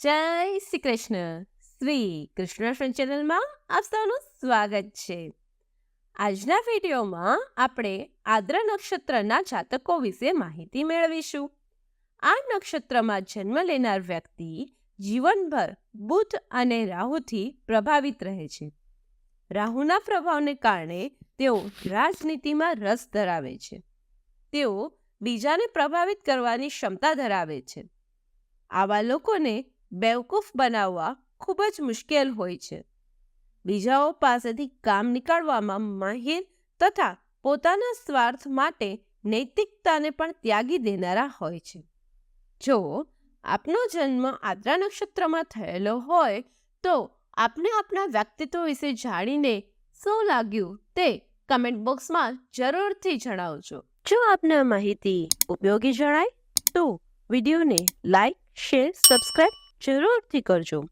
જય શ્રી કૃષ્ણ. શ્રી કૃષ્ણ ચેનલમાં આપ સૌનું સ્વાગત છે. આજના વિડીયોમાં આપણે આદ્ર નક્ષત્રના જાતકો વિશે માહિતી મેળવીશું. આ નક્ષત્રમાં જન્મ લેનાર વ્યક્તિ જીવનભર બુધ અને રાહુથી પ્રભાવિત રહે છે. રાહુના પ્રભાવને કારણે તેઓ રાજનીતિમાં રસ ધરાવે છે. તેઓ બીજાને પ્રભાવિત કરવાની ક્ષમતા ધરાવે છે. આવા લોકોને બેવકૂફ બનાવવા ખૂબ જ મુશ્કેલ હોય છે. બીજાઓ પાસેથી કામ નીકાળવામાં માહિર તથા પોતાના સ્વાર્થ માટે નૈતિકતાને પણ ત્યાગી દેનારા હોય છે. જો આપનો જન્મ આદ્રા નક્ષત્રમાં થયેલો હોય, તો આપને આપના વ્યક્તિત્વ વિશે જાણીને શું લાગ્યું તે કમેન્ટ બોક્સમાં જરૂરથી જણાવજો. જો આપને માહિતી ઉપયોગી જણાય, તો વિડીયોને લાઈક શેર સબસ્ક્રાઇબ જરૂરથી કરજો.